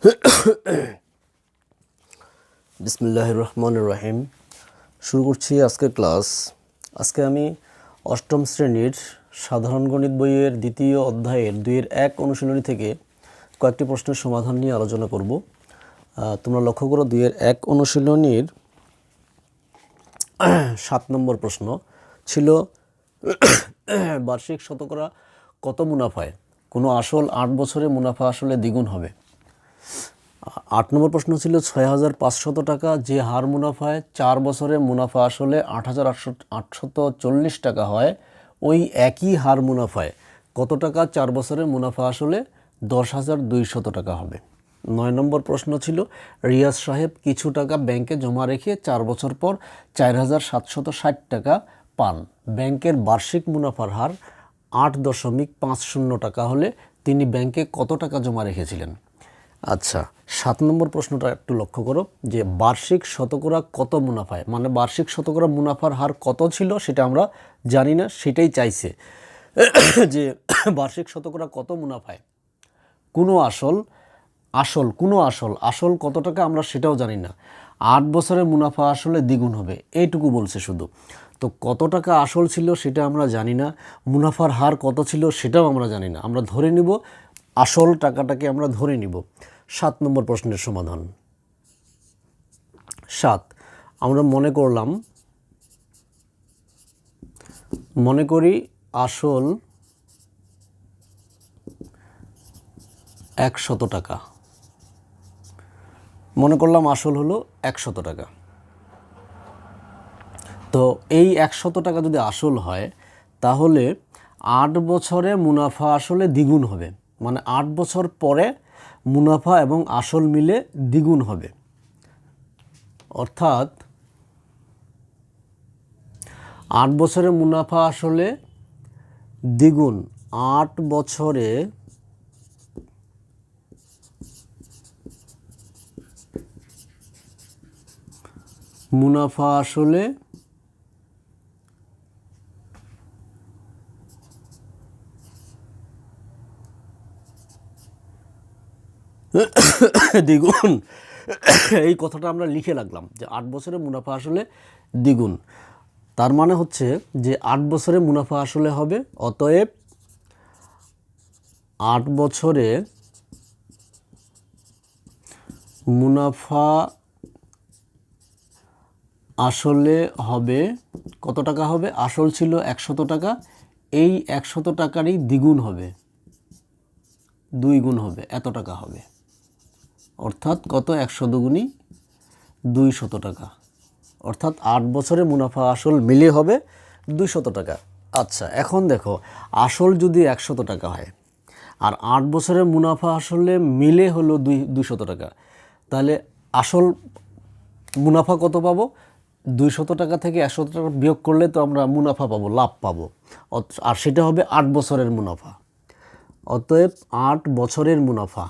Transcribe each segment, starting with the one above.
বিসমুল্লাহ রহমান রহিম। শুরু করছি আজকের ক্লাস। আজকে আমি অষ্টম শ্রেণির সাধারণ গণিত বইয়ের দ্বিতীয় অধ্যায়ের দুইয়ের এক অনুশীলনী থেকে কয়েকটি প্রশ্নের সমাধান নিয়ে আলোচনা করব। তোমরা লক্ষ্য করো, দুইয়ের এক অনুশীলনীর সাত নম্বর প্রশ্ন ছিল বার্ষিক শতকরা কত মুনাফায়? কোনো আসল আট বছরে মুনাফা আসলে দ্বিগুণ হবে। আট নম্বর প্রশ্ন ছিল ছয় হাজার পাঁচশত টাকা যে হার মুনাফায় চার বছরে মুনাফা আসলে আট হাজার আটশো আটশত চল্লিশ টাকা হয়, ওই একই হার মুনাফায় কত টাকা চার বছরে মুনাফা আসলে দশ হাজার দুইশত টাকা হবে? নয় নম্বর প্রশ্ন ছিল, রিয়াজ সাহেব কিছু টাকা ব্যাংকে জমা রেখে চার বছর পর চার হাজার সাতশত ষাট টাকা পান। ব্যাংকের বার্ষিক মুনাফার হার আট দশমিক পাঁচ শূন্য টাকা হলে তিনি ব্যাংকে কত টাকা জমা রেখেছিলেন? আচ্ছা সাত নম্বর প্রশ্নটা একটু লক্ষ্য করো, যে বার্ষিক শতকরা কত মুনাফায়? মানে বার্ষিক শতকরা মুনাফার হার কত ছিল সেটা আমরা জানি না, সেটাই চাইছে। যে বার্ষিক শতকরা কত মুনাফায়? কোনো আসল আসল, কোনো আসল আসল কত টাকা আমরা সেটাও জানি না। আট বছরের মুনাফা আসলে দ্বিগুণ হবে, এইটুকু বলছে শুধু। তো কত টাকা আসল ছিল সেটা আমরা জানি না, মুনাফার হার কত ছিল সেটাও আমরা জানি না। আমরা ধরে নিব, আসল টাকাটাকে আমরা ধরে নিব। সাত নম্বর প্রশ্নের সমাধান। সাত, আমরা মনে করলাম, মনে করি আসল একশত টাকা। মনে করলাম আসল হলো একশত টাকা। তো এই একশত টাকা যদি আসল হয়, তাহলে আট বছরে মুনাফা আসলে দ্বিগুণ হবে। মানে আট বছর পরে মুনাফা এবং আসল মিলে দ্বিগুণ হবে। অর্থাৎ আট বছরে মুনাফা আসলে দ্বিগুণ। আট বছরে মুনাফা আসলে দ্বিগুণ। এই কথাটা আমরা লিখে রাখলাম যে আট বছরে মুনাফা আসলে দ্বিগুণ। তার মানে হচ্ছে যে আট বছরে মুনাফা আসলে হবে, অতএব আট বছরে মুনাফা আসলে হবে, কত টাকা হবে? আসল ছিল একশত টাকা। এই একশত টাকারই দ্বিগুণ হবে। দুই গুণ হবে, এত টাকা হবে। অর্থাৎ কত? একশো দুগুণই দুই শত টাকা। অর্থাৎ আট বছরে মুনাফা আসল মিলে হবে দুইশত টাকা। আচ্ছা এখন দেখো, আসল যদি একশত টাকা হয়, আর আট বছরের মুনাফা আসলে মিলে হলো দুই, দুইশত টাকা, তাহলে আসল মুনাফা কত পাবো? দুইশত টাকা থেকে একশত টাকা বিয়োগ করলে তো আমরা মুনাফা পাবো, লাভ পাবো। আর সেটা হবে আট বছরের মুনাফা। অতএব আট বছরের মুনাফা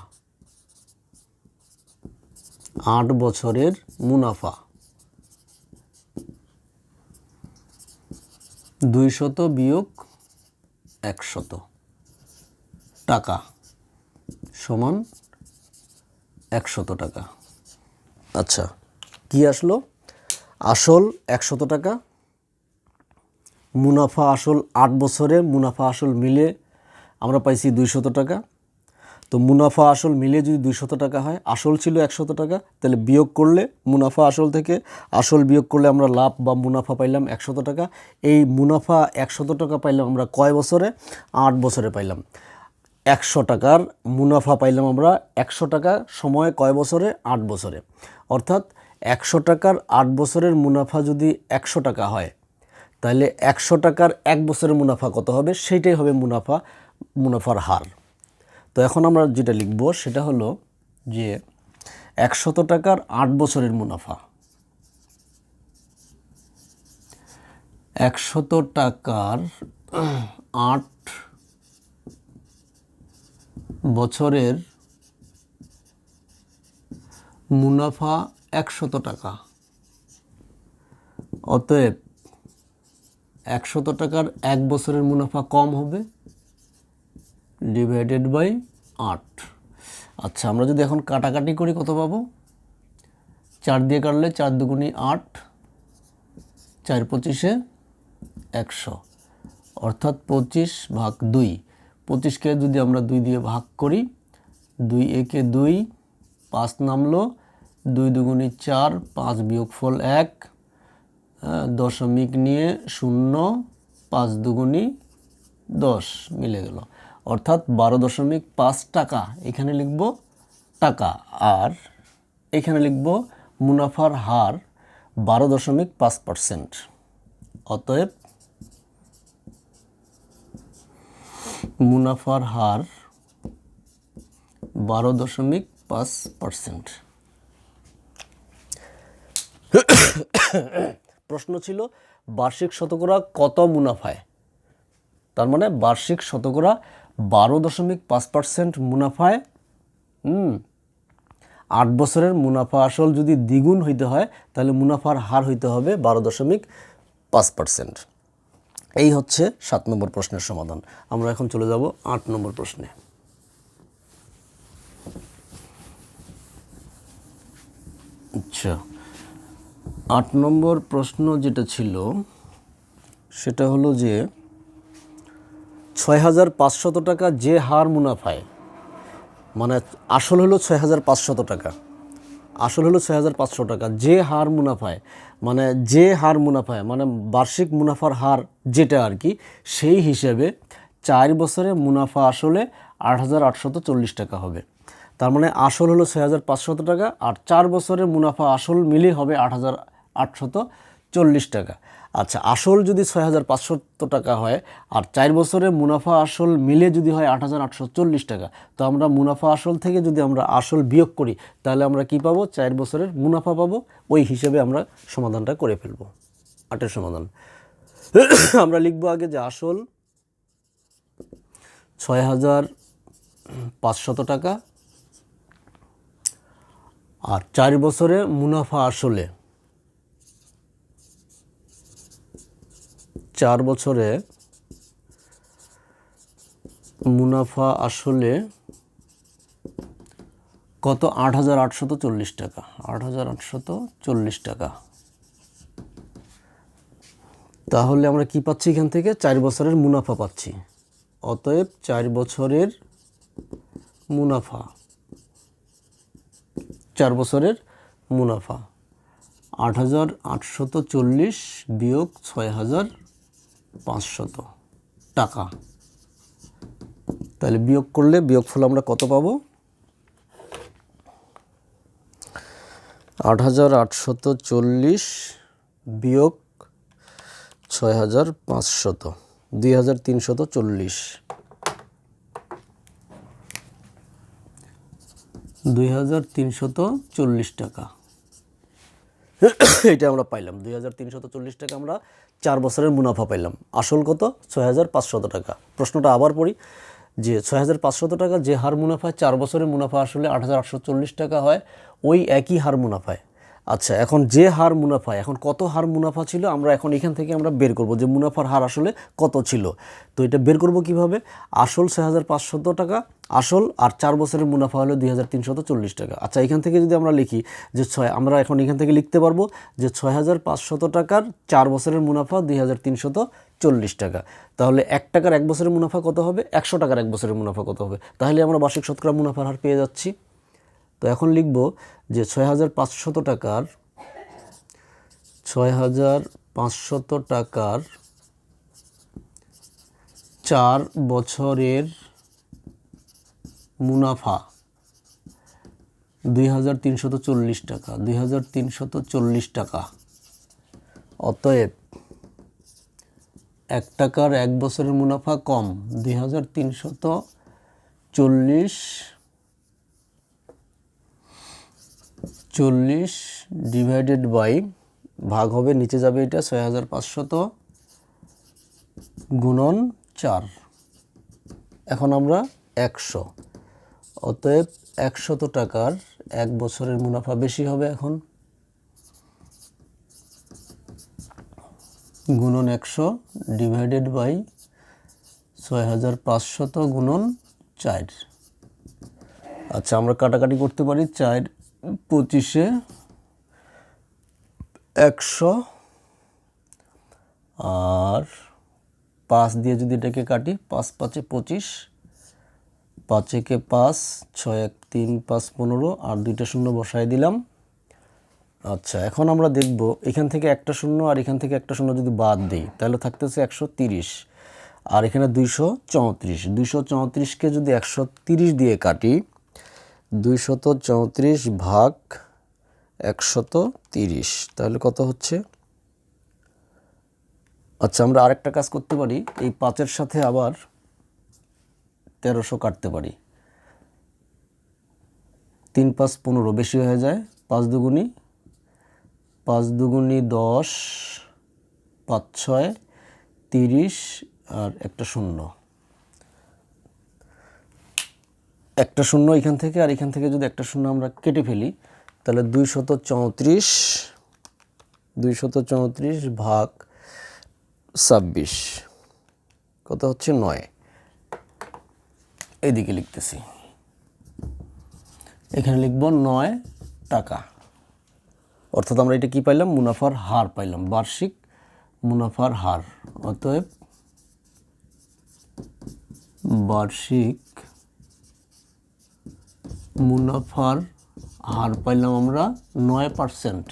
আট বছরের মুনাফা। দুইশত বিয়োগ একশত টাকা সমান একশত টাকা। আচ্ছা কি আসলো? আসল একশত টাকা। মুনাফা আসল আট বছরে, মুনাফা আসল মিলে আমরা পাইছি দুইশত টাকা। তো মুনাফা আসল মিলে যদি দুইশত টাকা হয়, আসল ছিল একশত টাকা, তাহলে বিয়োগ করলে মুনাফা আসল থেকে, আসল বিয়োগ করলে আমরা লাভ বা মুনাফা পাইলাম একশত টাকা। এই মুনাফা একশত টাকা পাইলাম আমরা কয় বছরে? আট বছরে পাইলাম। একশো টাকার মুনাফা পাইলাম আমরা একশো টাকা সময়ে কয় বছরে? আট বছরে। অর্থাৎ একশো টাকার আট বছরের মুনাফা যদি একশো টাকা হয়, তাহলে একশো টাকার এক বছরের মুনাফা কত হবে? সেইটাই হবে মুনাফা, মুনাফার হার। তো এখন আমরা যেটা লিখব সেটা হলো যে একশত টাকার আট বছরের মুনাফা। একশত টাকার আট বছরের মুনাফা একশত টাকা। অতএব একশত টাকার এক বছরের মুনাফা কম হবে। ডিভাইডেড বাই আট। আচ্ছা আমরা যদি এখন কাটাকাটি করি কত পাবো? চার দিয়ে কাটলে চার দুগুণি আট চার পঁচিশে একশো। অর্থাৎ পঁচিশ ভাগ দুই। পঁচিশকে যদি আমরা দুই দিয়ে ভাগ করি দুই একে দুই পাঁচ নামলো দুই দুগুণি চার পাঁচ বিয়োগফল এক হ্যাঁ, দশমিক নিয়ে শূন্য পাঁচ দুগুণি দশ মিলে গেল। অর্থাৎ বারো দশমিক পাঁচ টাকা, এখানে লিখব টাকা। আর এখানে লিখব মুনাফার হার বারো দশমিক পাঁচ পার্সেন্ট। অতএব মুনাফার হার বারো দশমিক পাঁচ পার্সেন্ট। প্রশ্ন ছিল, বার্ষিক শতকরা কত মুনাফায়? তার মানে বার্ষিক শতকরা বারো দশমিক পাঁচ পার্সেন্ট মুনাফায়, হুম, আট বছরের মুনাফা আসল যদি দ্বিগুণ হইতে হয়, তাহলে মুনাফার হার হইতে হবে বারো দশমিক পাঁচ পার্সেন্ট। এই হচ্ছে সাত নম্বর প্রশ্নের সমাধান। আমরা এখন চলে যাব আট নম্বর প্রশ্নে। আচ্ছা আট নম্বর প্রশ্ন যেটা ছিল, সেটা হলো যে ছয় হাজার পাঁচশত টাকা যে হার মুনাফায় মানে আসল হলো ছয় হাজার পাঁচশত টাকা। আসল হলো ছয় হাজার পাঁচশো টাকা। যে হার মুনাফায় মানে যে হার মুনাফায় মানে বার্ষিক মুনাফার হার যেটা আর কি, সেই হিসেবে চার বছরে মুনাফা আসলে আট হাজার আটশত চল্লিশ টাকা হবে। তার মানে আসল হলো ছয় হাজার পাঁচশত টাকা আর চার বছরে মুনাফা আসল মিলে হবে আট হাজার আটশত চল্লিশ টাকা। আচ্ছা আসল যদি ছয় হাজার পাঁচশত টাকা হয় আর চার বছরের মুনাফা আসল মিলে যদি হয় আট হাজার আটশো চল্লিশ টাকা, তো আমরা মুনাফা আসল থেকে যদি আমরা আসল বিয়োগ করি, তাহলে আমরা কি পাবো? চার বছরের মুনাফা পাবো। ওই হিসেবে আমরা সমাধানটা করে ফেলব। আটের সমাধান। আমরা লিখব আগে যে আসল ছয় হাজার পাঁচশত টাকা আর চার বছরে মুনাফা আসলে চার বছরে মুনাফা আসলে কত? আট হাজার আটশত চল্লিশ টাকা। আট হাজার আটশত চল্লিশ টাকা। তাহলে আমরা কি পাচ্ছি এখান থেকে? চার বছরের মুনাফা পাচ্ছি। অতএব চার বছরের মুনাফা। চার বছরের মুনাফা। আট হাজার আটশত চল্লিশ বিয়োগ ছয় হাজার পাঁচশত টাকা। তাহলে বিয়োগ করলে বিয়োগফল আমরা কত পাবো? আট হাজার আটশত চল্লিশ বিয়োগ ছয় হাজার পাঁচশত দুই হাজার তিনশত চল্লিশ। দুই হাজার তিনশত চল্লিশ টাকা। এটা আমরা পাইলাম। দুই হাজার তিনশত চল্লিশ টাকা আমরা চার বছরের মুনাফা পাইলাম। আসল কত? ছয় হাজার পাঁচশত টাকা। প্রশ্নটা আবার পড়ি যে ছয় হাজার পাঁচশত টাকা যে হার মুনাফায় চার বছরের মুনাফা আসলে আট হাজার আটশো চল্লিশ টাকা হয়, ওই একই হার মুনাফায়। আচ্ছা এখন যে হার মুনাফা, এখন কত হার মুনাফা ছিল, আমরা এখন এখান থেকে আমরা বের করব। যে মুনাফার হার আসলে কত ছিল? তো এটা বের করব কীভাবে? আসল ছয় হাজার পাঁচশত টাকা, আসল আর চার বছরের মুনাফা হলো দুই হাজার তিনশত চল্লিশ টাকা। আচ্ছা এখান থেকে যদি আমরা লিখি যে ছয়, আমরা এখন এখান থেকে লিখতে পারব যে ছয় হাজার পাঁচশত টাকার চার বছরের মুনাফা দুই হাজার তিনশত চল্লিশ টাকা। তাহলে এক টাকার এক বছরের মুনাফা কত হবে? একশো টাকার এক বছরের মুনাফা কত হবে? তাহলে আমরা বার্ষিক শতকরা মুনাফার হার পেয়ে যাচ্ছি। তো এখন লিখব যে ছয় হাজার পাঁচশত টাকার ছয় হাজার পাঁচশত টাকার চার বছরের মুনাফা দুই হাজার তিনশত চল্লিশ টাকা, দুই হাজার তিনশত চল্লিশ টাকা। অতএব এক টাকার এক বছরের মুনাফা কম, দুই হাজার তিনশত চল্লিশ চল্লিশ ডিভাইডেড বাই ভাগ হবে, নিচে যাবে এটা ছয় হাজার পাঁচশত গুণন চার। এখন আমরা একশো। অতএব একশত টাকার এক বছরের মুনাফা বেশি হবে এখন। গুণন একশো ডিভাইডেড বাই ছয় হাজার পাঁচশত গুণন চার। আচ্ছা আমরা কাটাকাটি করতে পারি চার পঁচিশে একশো আর পাঁচ দিয়ে যদি এটাকে কাটি, পাঁচ পাঁচে পঁচিশ পাঁচ একে পাঁচ, ছয় এক তিন, পাঁচ পনেরো, আর দুইটা শূন্য বসায় দিলাম। আচ্ছা এখন আমরা দেখব এখান থেকে একটা শূন্য আর এখান থেকে একটা শূন্য যদি বাদ দিই, তাহলে থাকতেছে একশো তিরিশ। আর এখানে দুইশো চৌত্রিশ, দুইশো চৌত্রিশকে যদি একশো তিরিশ দিয়ে কাটি দুইশত চৌত্রিশ ভাগ একশত তিরিশ। তাহলে কত হচ্ছে? আচ্ছা আমরা আরেকটা কাজ করতে পারি। এই পাঁচের সাথে আবার তেরোশো কাটতে পারি। তিন পাঁচ পনেরো বেশি হয়ে যায়, পাঁচ দুগুনি পাঁচ দুগুনি দশ, পাঁচ ছয়, তিরিশ আর একটা শূন্য। একটা শূন্য এখান থেকে আর এখান থেকে যদি একটা শূন্য আমরা কেটে ফেলি, তাহলে দুইশত চৌত্রিশ দুইশত চৌত্রিশ ভাগ ছাব্বিশ, কত হচ্ছে নয়। এইদিকে লিখতেছি। এখানে লিখব নয় টাকা। অর্থাৎ আমরা এটা কি পাইলাম? মুনাফার হার পাইলাম, বার্ষিক মুনাফার হার। অতএব বার্ষিক মুনাফার হার পাইলাম আমরা নয় পার্সেন্ট।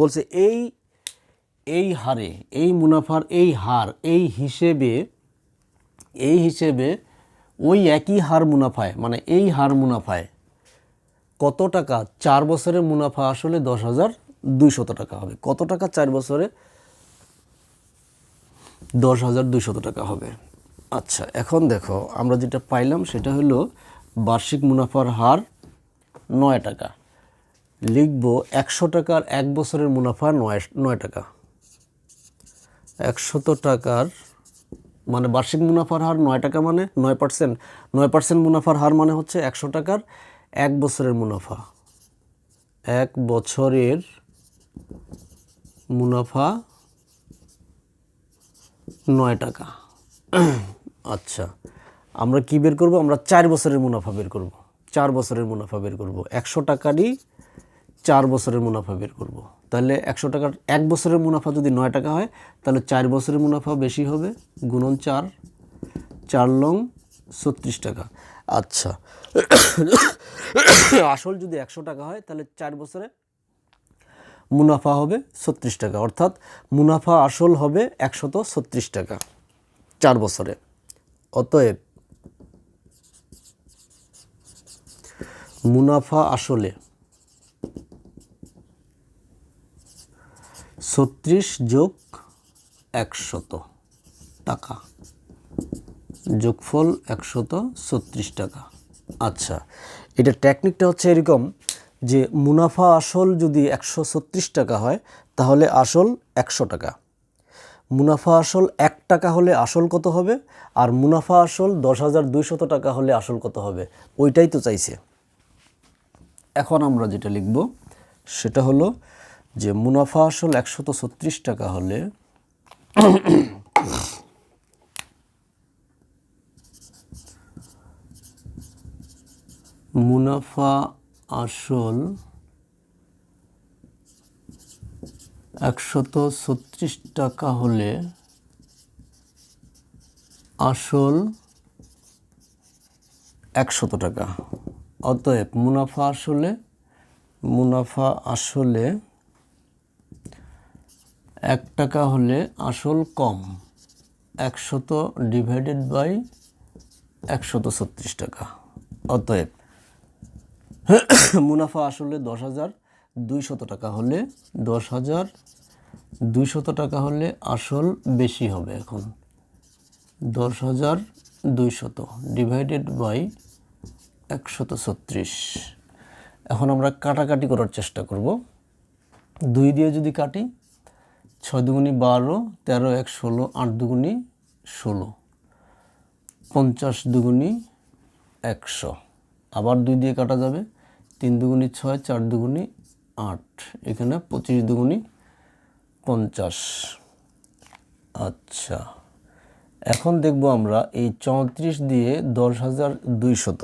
বলছে এই এই হারে, এই মুনাফার এই হার, এই হিসেবে এই হিসেবে ওই একই হার মুনাফায় মানে এই হার মুনাফায় কত টাকা? চার বছরে মুনাফা আসলে দশ হাজার দুইশত টাকা হবে। কত টাকা চার বছরে? দশ হাজার দুইশত টাকা হবে। আচ্ছা এখন দেখো, আমরা যেটা পাইলাম সেটা হলো বার্ষিক মুনাফার হার নয় টাকা। লিখব একশো টাকার এক বছরের মুনাফা নয় নয় টাকা। একশত টাকার মানে বার্ষিক মুনাফার হার নয় টাকা মানে নয় পার্সেন্ট। নয় পার্সেন্ট মুনাফার হার মানে হচ্ছে একশো টাকার এক বছরের মুনাফা। এক বছরের মুনাফা নয় টাকা। আচ্ছা। আমরা কি বের করব? আমরা চার বছরের মুনাফা বের করব। চার বছরের মুনাফা বের করব। একশো টাকারই চার বছরের মুনাফা বের করব। তাহলে একশো টাকার এক বছরের মুনাফা যদি নয় টাকা হয়, তাহলে চার বছরের মুনাফা বেশি হবে। গুণন চার চার লং ছত্রিশ টাকা। আচ্ছা। আসল যদি একশো টাকা হয়, তাহলে চার বছরে মুনাফা হবে ছত্রিশ টাকা। অর্থাৎ মুনাফা আসল হবে একশত ছত্রিশ টাকা চার বছরে। অতএব মুনাফা আসলে। ছত্রিশ যোগ একশত টাকা। যোগফল একশত ছত্রিশ টাকা। আচ্ছা এটা টেকনিকটা হচ্ছে এরকম যে মুনাফা আসল যদি একশো ছত্রিশ টাকা হয়, তাহলে আসল একশো টাকা। মুনাফা আসল এক টাকা হলে আসল কত হবে? আর মুনাফা আসল দশ হাজার দুইশত টাকা হলে আসল কত হবে? ওইটাই তো চাইছে। এখন আমরা যেটা লিখব, সেটা হলো যে মুনাফা আসল একশত ছত্রিশ টাকা হলে মুনাফা আসল একশত ছত্রিশ টাকা হলে আসল একশত টাকা। অতএব মুনাফা আসলে মুনাফা আসলে এক টাকা হলে আসল কম, একশত ডিভাইডেড বাই একশত ছত্রিশ টাকা। অতএব মুনাফা আসলে দশ হাজার দুইশত টাকা হলে দশ হাজার দুইশত টাকা হলে আসল বেশি হবে এখন। দশ হাজার দুইশত ডিভাইডেড বাই একশত ছত্রিশ। এখন আমরা কাটাকাটি করার চেষ্টা করব। দুই দিয়ে যদি কাটি, ছয় দুগুনি বারো, তেরো এক ষোলো, আট দুগুনি ষোলো, পঞ্চাশ দুগুনি একশো। আবার দুই দিয়ে কাটা যাবে, তিন দুগুনি ছয়, চার দুগুনি আট, এখানে পঁচিশ দুগুনি পঞ্চাশ। আচ্ছা এখন দেখব আমরা এই চৌত্রিশ দিয়ে দশ হাজার দুইশত।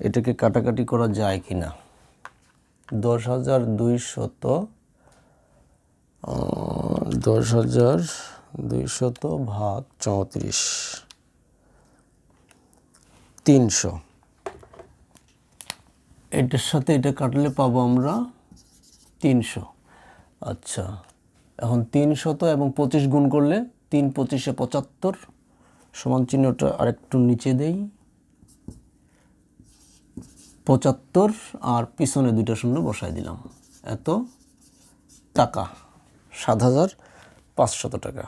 এটাকে কাটাকাটি করা যায় কি না দশ হাজার দুইশত দশ হাজার দুইশত ভাগ চৌত্রিশ, তিনশো। এটার সাথে এটা কাটলে পাবো আমরা তিনশো। আচ্ছা এখন তিনশত এবং পঁচিশ গুণ করলে তিন পঁচিশে পঁচাত্তর, সমান চিহ্নটা আরেকটু নিচে দেই। পঁচাত্তর আর পিছনে দুইটা শূন্য বসাই দিলাম। এত? টাকা। সাত হাজার পাঁচশত টাকা।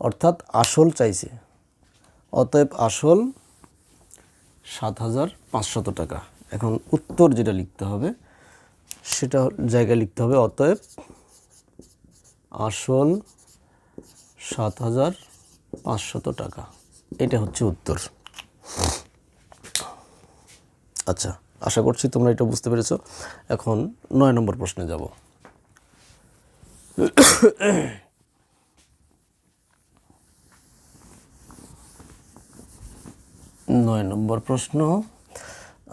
অর্থাৎ আসল চাইছে। অতএব আসল সাত হাজার পাঁচশত টাকা। এখন উত্তর যেটা লিখতে হবে, সেটা জায়গায় লিখতে হবে। অতএব আসল সাত হাজার পাঁচশত টাকা। এটা হচ্ছে উত্তর। আচ্ছা। আশা করছি তোমরা এটা বুঝতে পেরেছ। এখন নয় নম্বর প্রশ্নে যাব। নয় নম্বর প্রশ্ন।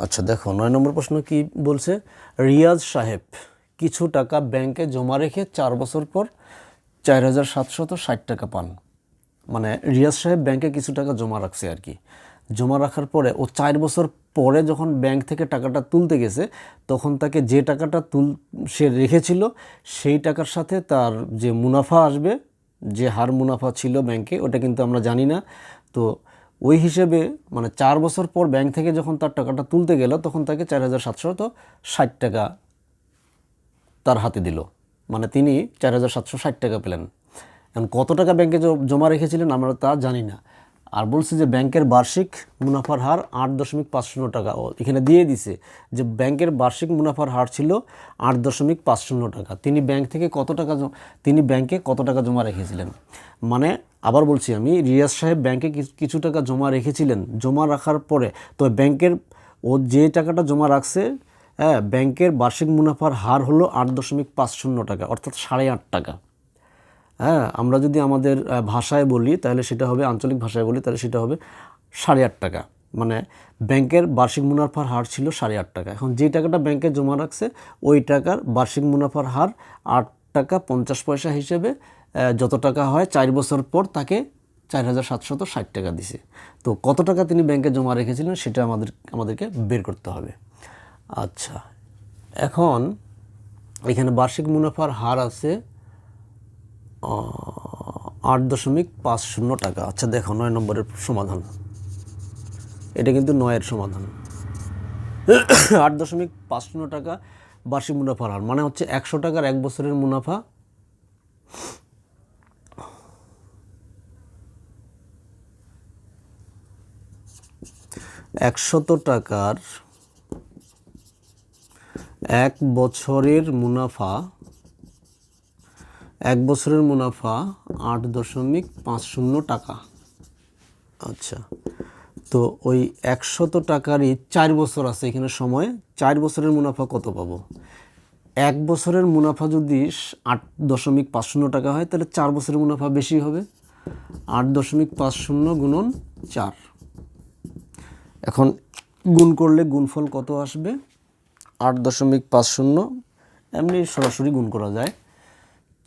আচ্ছা দেখো, নয় নম্বর প্রশ্ন কি বলছে? রিয়াজ সাহেব, কিছু টাকা ব্যাংকে জমা রেখে চার বছর পর চার হাজার সাতশত ষাট টাকা পান। মানে রিয়াজ সাহেব ব্যাংকে কিছু টাকা জমা রাখছে আর কি। জমা রাখার পরে ও চার বছর পরে যখন ব্যাংক থেকে টাকাটা তুলতে গেছে, তখন তাকে যে টাকাটা তুল, সে রেখেছিল, সেই টাকার সাথে তার যে মুনাফা আসবে, যে হার মুনাফা ছিল ব্যাংকে, ওটা কিন্তু আমরা জানি না। তো ওই হিসেবে মানে চার বছর পর ব্যাংক থেকে যখন তার টাকাটা তুলতে গেল, তখন তাকে চার হাজার সাতশত ষাট টাকা তার হাতে দিল। মানে তিনি চার হাজার সাতশো ষাট টাকা পেলেন। এখন কত টাকা ব্যাংকে জমা রেখেছিলেন আমরা তা জানি না। আর বলছে যে ব্যাংকের বার্ষিক মুনাফার হার আট দশমিক পাঁচ শূন্য টাকা। ও এখানে দিয়ে দিছে যে ব্যাংকের বার্ষিক মুনাফার হার ছিল আট দশমিক পাঁচ শূন্য টাকা। তিনি ব্যাংক থেকে কত টাকা তিনি ব্যাংকে কত টাকা জমা রেখেছিলেন? মানে আবার বলছি আমি, রিয়াজ সাহেব ব্যাংকে কিছু টাকা জমা রেখেছিলেন? জমা রাখার পরে। তো ব্যাংকের ও যে টাকাটা জমা রাখছে হ্যাঁ ব্যাংকের বার্ষিক মুনাফার হার হলো আট দশমিক পাঁচ শূন্য টাকা, অর্থাৎ সাড়ে আট টাকা। হ্যাঁ আমরা যদি আমাদের ভাষায় বলি, তাহলে সেটা হবে আঞ্চলিক ভাষায় বলি, তাহলে সেটা হবে সাড়ে আট টাকা। মানে ব্যাংকের বার্ষিক মুনাফার হার ছিল সাড়ে আট টাকা। এখন যে টাকাটা ব্যাংকে জমা রাখছে, ওই টাকার বার্ষিক মুনাফার হার আট টাকা পঞ্চাশ পয়সা হিসেবে যত টাকা হয়, চার বছর পর তাকে চার হাজার সাতশত ষাট টাকা দিছে। তো কত টাকা তিনি ব্যাংকে জমা রেখেছিলেন, সেটা আমাদের, আমাদেরকে বের করতে হবে। আচ্ছা এখন এখানে বার্ষিক মুনাফার হার আছে আট দশমিক পাঁচ শূন্য টাকা। আচ্ছা দেখো, নয় নম্বরের সমাধান। এটা কিন্তু নয়ের সমাধান। আট দশমিক পাঁচ শূন্য টাকা বার্ষিক মুনাফার হার মানে হচ্ছে একশো টাকার এক বছরের মুনাফা। একশত টাকার এক বছরের মুনাফা এক বছরের মুনাফা আট দশমিক পাঁচ শূন্য টাকা। আচ্ছা তো ওই একশত টাকারই চার বছর আছে এখানে সময়, চার বছরের মুনাফা কত পাবো? এক বছরের মুনাফা যদি আট দশমিক পাঁচ শূন্য টাকা হয়, তাহলে চার বছরের মুনাফা বেশি হবে। আট দশমিক পাঁচ শূন্য গুণন চার। এখন গুণ করলে গুণফল কত আসবে? আট দশমিক পাঁচ শূন্য, এমনি সরাসরি গুণ করা যায়।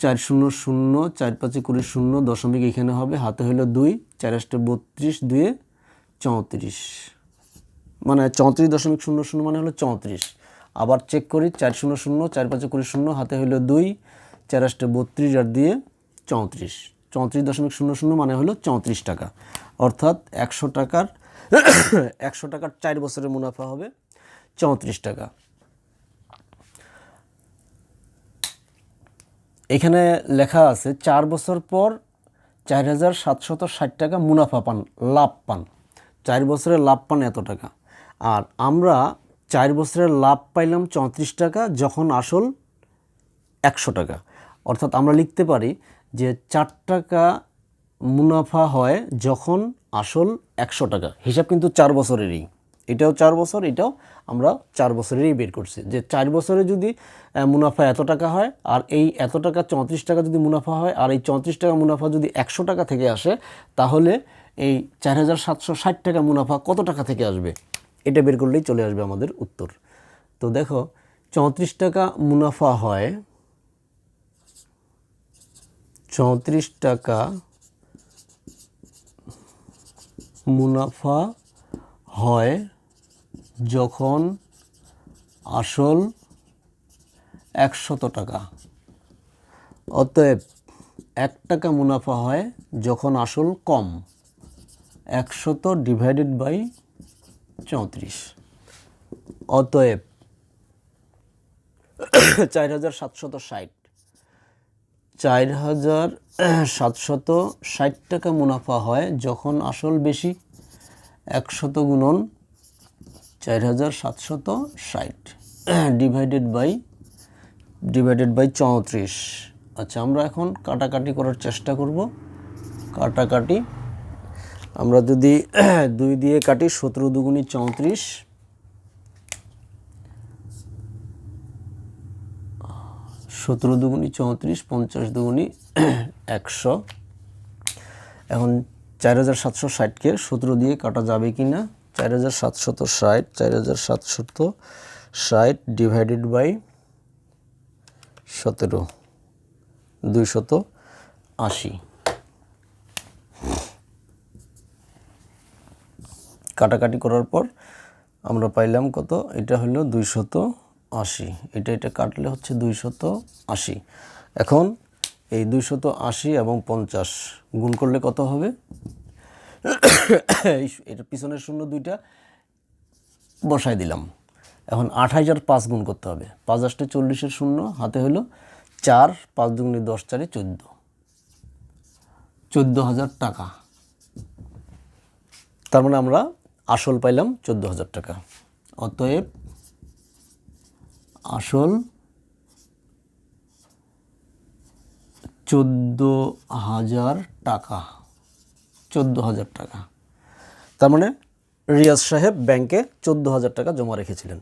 চার শূন্য শূন্য চার পাঁচে কুড়ি শূন্য দশমিক এখানে হবে, হাতে হলো দুই, চার আষ্টে বত্রিশ, দুয়ে চৌত্রিশ। মানে চৌত্রিশ দশমিক শূন্য শূন্য মানে হলো চৌত্রিশ। আবার চেক করি, চার শূন্য শূন্য চার পাঁচে কুড়ি শূন্য, হাতে হলো দুই, চার আষ্টে বত্রিশ আর দিয়ে চৌত্রিশ। চৌত্রিশ দশমিক শূন্য শূন্য মানে হলো চৌত্রিশ টাকা। অর্থাৎ একশো টাকার একশো টাকার চার বছরের মুনাফা হবে চৌত্রিশ টাকা। এখানে লেখা আছে, চার বছর পর চার হাজার সাতশত ষাট টাকা মুনাফা পান, লাভ পান। চার বছরের লাভ পান এত টাকা। আর আমরা চার বছরের লাভ পাইলাম চৌত্রিশ টাকা, যখন আসল একশো টাকা। অর্থাৎ আমরা লিখতে পারি যে চার টাকা মুনাফা হয় যখন আসল একশো টাকা। হিসাব কিন্তু চার বছরেরই। এটাও চার বছর, এটাও আমরা চার বছরেরই বের করছি। যে চার বছরে যদি মুনাফা এত টাকা হয়, আর এই এত টাকা, চৌত্রিশ টাকা যদি মুনাফা হয়, আর এই চৌত্রিশ টাকা মুনাফা যদি একশো টাকা থেকে আসে, তাহলে এই চার হাজার সাতশো ষাট টাকা মুনাফা কত টাকা থেকে আসবে? এটা বের করলেই চলে আসবে আমাদের উত্তর। তো দেখো, চৌত্রিশ টাকা মুনাফা হয়, চৌত্রিশ টাকা মুনাফা হয় যখন আসল একশত টাকা। অতএব এক টাকা মুনাফা হয় যখন আসল কম। একশত ডিভাইডেড বাই চৌত্রিশ। অতএব চার হাজার সাতশত ষাট। চার হাজার সাতশত ষাট টাকা মুনাফা হয় যখন আসল বেশি। একশত গুণন চার হাজার সাতশত ষাট। ডিভাইডেড বাই ডিভাইডেড বাই চৌত্রিশ। আচ্ছা আমরা এখন কাটাকাটি করার চেষ্টা করব। কাটাকাটি, আমরা যদি দুই দিয়ে কাটি সতেরো দুগুণি চৌত্রিশ। সতেরো দুগুণি চৌত্রিশ, পঞ্চাশ দুগুণি একশো। এখন চার হাজার সাতশো ষাটকে সতেরো দিয়ে কাটা যাবে কি না চার হাজার সাতশত ষাট, চার হাজার সাতশত ষাট ডিভাইডেড বাই সতেরো, দুইশত আশি। কাটাকাটি করার পর আমরা পাইলাম কত? এটা হলো দুইশত আশি। এটা এটা কাটলে হচ্ছে দুইশত আশি। এখন এই দুইশত আশি এবং পঞ্চাশ গুণ করলে কত হবে? এটা পিছনের শূন্য দুইটা বসাই দিলাম। এখন আঠাইশ আর পাঁচ গুণ করতে হবে। পাঁচ আষ্টে চল্লিশের শূন্য, হাতে হলো চার, পাঁচ দুগুণে দশ চারে চোদ্দ। চোদ্দ হাজার টাকা। তার মানে আমরা আসল পাইলাম চোদ্দ হাজার টাকা। অতএব আসল চোদ্দ হাজার টাকা। চোদ্দ হাজার টাকা। তার মানে রিয়াজ সাহেব ব্যাংকে চোদ্দ হাজার টাকা জমা রেখেছিলেন।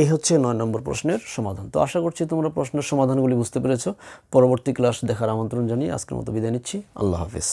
এই হচ্ছে নয় নম্বর প্রশ্নের সমাধান। তো আশা করছি তোমরা প্রশ্নের সমাধানগুলি বুঝতে পেরেছ। পরবর্তী ক্লাস দেখার আমন্ত্রণ জানিয়ে আজকের মতো বিদায় নিচ্ছি। আল্লাহ হাফিজ।